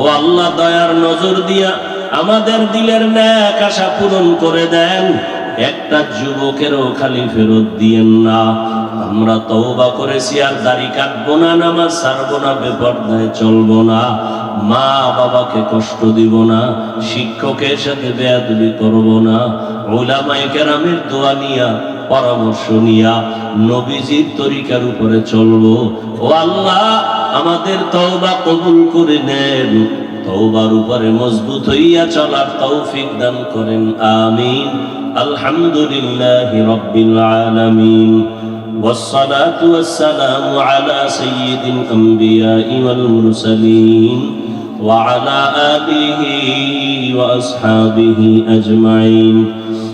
ও আল্লাহ দয়ার নজর দিয়া আমাদের দিলের ন্যাক আশা পূরণ করে দেন। একটা যুবকেরও খালি ফেরত দিয়েন না। আমরা তওবা করেছি, আর দাড়ি কাটবো না, নামাজ ছাড়বো না, বেপর্দায় চলবো না। মা বাবাকে কষ্ট দিব না, শিক্ষকের সাথে বেয়াদবি করব না। ওলামায়ে কেরামের দোয়া নিয়া পরামর্শ নিয়া নবীজির তরিকার উপরে চলবো ও আল্লাহ আমাদের তওবা কবুল করে নেন তওবার উপরে মজবুত হইয়া চলার তৌফিক দান করেন আমিন আলহামদুলিল্লাহি রাব্বিল আলামিন والصلاة والسلام على سيد الأنبياء والمرسلين وعلى آله وأصحابه أجمعين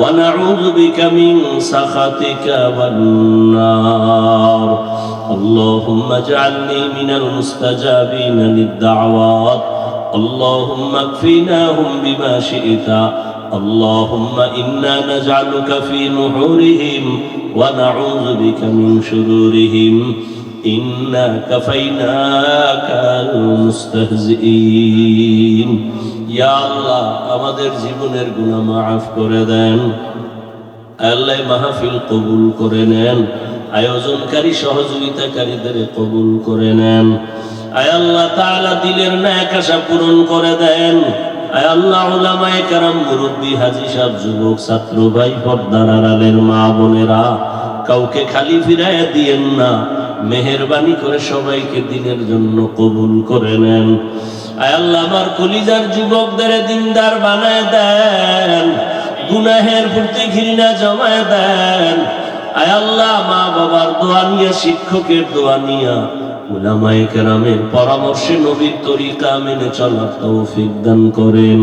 ونعوذ بك من سخطك والنار. اللهم اجعلني من المستجابين للدعوات. اللهم اكفناهم بما شئت. اللهم إنا نجعلك في نحورهم ونعوذ بك من شرورهم. إنا كفيناك المستهزئين يا الله আমাদের জীবনের গুনাহ মাফ করে দেন আল্লাহ মাহফিল কবুল করে নেন আয়োজনকারী সহযোগিতাকারীদের কবুল করে নেন আয় আল্লাহ তাআলা দিলের ন্যাক আশা পূরণ করে দেন আয় আল্লাহ উলামায়ে কেরাম মুরব্বী হাজী সাহেব যুবক ছাত্র ভাই পর্দার আড়ালের মা বোনেরা কাউকে খালি ফিরাইয়া দিয়েন না মেহেরবানি করে সবাইকে দিনের জন্য কবুল করে নেন। আল্লাহ, আমার কলিজার যুবকদের দিনদার বানায় দেন। গুনাহের প্রতি ঘৃণা জমায় দেন। আল্লাহ, মা বাবার দোয়া নিয়া, শিক্ষকের দোয়া নিয়া, উলামায়ে কেরামের পরামর্শে নবীর তরিকা মেনে চলার তৌফিক দান করেন।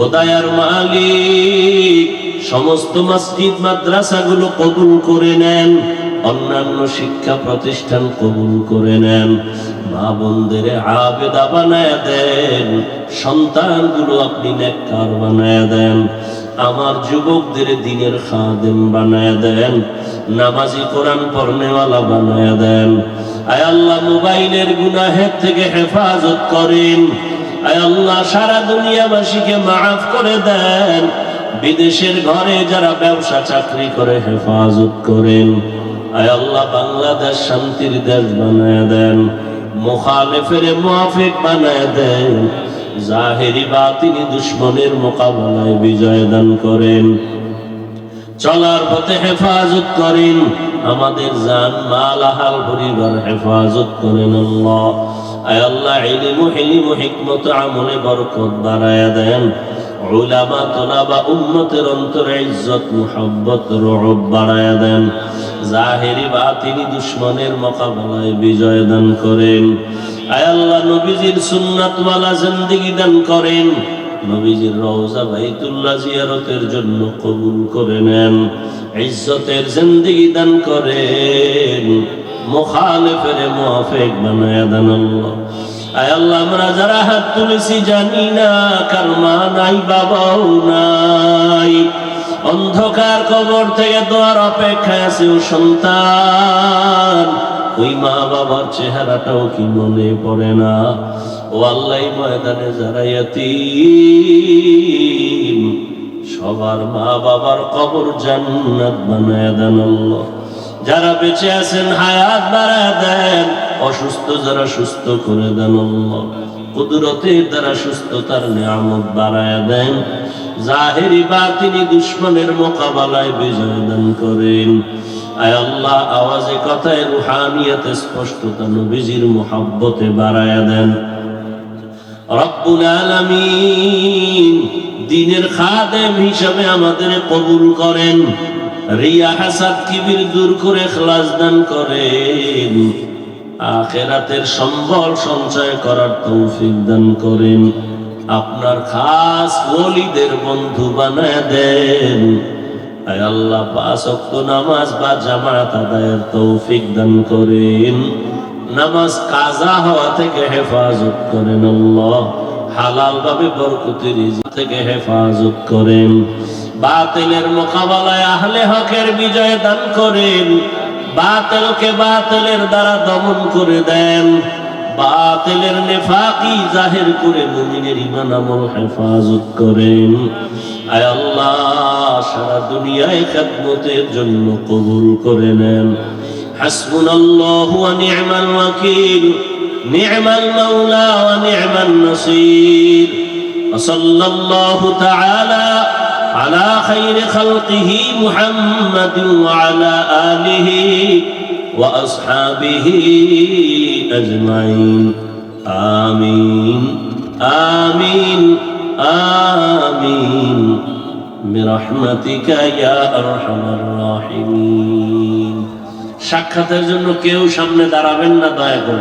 ও দায়ার মালিক, সমস্ত মসজিদ, মাদ্রাসাগুলো কবুল করে নেন। অন্যান্য শিক্ষা প্রতিষ্ঠান কবুল করে নেন। মা বোনদের আবেদা বানায় দেন। সন্তান সন্তানগুলো আপনি নেককার বানায় দেন। আমার যুবকদের দিনের খাদেম বানায় দেন। নামাজি কোরআন পড়নেওয়ালা বানায় দেন। আয় আল্লাহ, মোবাইলের গুনাহের থেকে হেফাজত করেন। আয় আল্লাহ, সারা দুনিয়াবাসীকে মাফ করে দেন। বিদেশের ঘরে যারা ব্যবসা, চাকরি করে হেফাজত করেন। আয় আল্লাহ, বাংলাদেশ শান্তির দেশ বানায় দেন, মুখালেফের মুআফিক বানায় দেন, জাহেরি বাতিনি দুশ্মনের মোকাবেলায় বিজয় দান করেন। চলার পথে হেফাজত করেন, আমাদের জান, মাল, আহাল, পরিবার হেফাজত করেন আল্লাহ। আয় আল্লাহ, ইলমু, হিলিমু, হিকমত, আমলে বরকত বাড়ায়া দেন। উলামা, তোলাবা, উম্মতের অন্তরে ইজ্জত, মুহাব্বত রহব বাড়ায়া দেন। জাহেরি বাতিনি দুশ্মনের মোকাবেলায় বিজয় দান করেন। আয় আল্লাহ, নবীজির সুন্নাতওয়ালা জিন্দেগি দান করেন। নবীজির রওজা বাইতুল্লাহ জিয়ারতের জন্য কবুল করে নেন। ইজ্জতের জিন্দেগি দান করেন। মুখালিফের মুআফিক বানায়া দেন আল্লাহ। আয় আল্লাহ, আমরা যারা হাত তুলেছি জানি না, কার মা নাই, বাবাও নাই। অন্ধকার কবর থেকে দোয়ার অপেক্ষায় আছে ও সন্তান। ওই মা বাবার চেহারাটাও কি মনে পড়ে না? ও আল্লাহ ময়দানে যারা সবার মা বাবার কবর জান্নাত বানায় দেন যারা বেঁচে আছেন, হায়াত বাড়ায় দেন। অসুস্থ যারা সুস্থ করে দেন কুদরতের দ্বারা সুস্থতার নিয়ামত বাড়ায় দেন। জাহেরি বা তিনি দুশ্মনের মোকাবেলায় বিজয় দান করেন। আয় হিসাবে আমাদের কবুল করেন। রিয়া হাসাদ কিবির দূর করে খ্লাস দান করেন। আখেরাতের সম্বল সঞ্চয় করার তৌফিক দান করেন। আপনার খাস ওলিদের বন্ধু বানায় দেন। আল্লাহ পাঁচ নামাজ বা জামাত আদায়ের তৌফিক দান করেন। নামাজ কাজা হওয়া থেকে হেফাজত করেন আল্লাহ। হালাল ভাবে বরকতের থেকে হেফাজত করেন। বাতিলের মোকাবেলায় আহলে হকের বিজয় দান করেন। বাতিলকে বাতিলের দ্বারা দমন করে দেন বাতিলের নেফাকি জাহির করে মুমিনের ইমান আমল হেফাজত করেন আয় আল্লাহ সারা দুনিয়ায় খেদমতের জন্য কবুল করে নেন হাসবুনাল্লাহু ওয়া নি'মাল ওয়াকিল নি'মাল মাওলা ওয়া নি'মান নাসির وصلى الله تعالى على خير خلقه محمد وعلى آله وأصحابه أجمعين آمين آمين آمين برحمتك يا أرحم الراحمين সাক্ষাতের জন্য কেউ সামনে দাঁড়াবেন না দয়া করে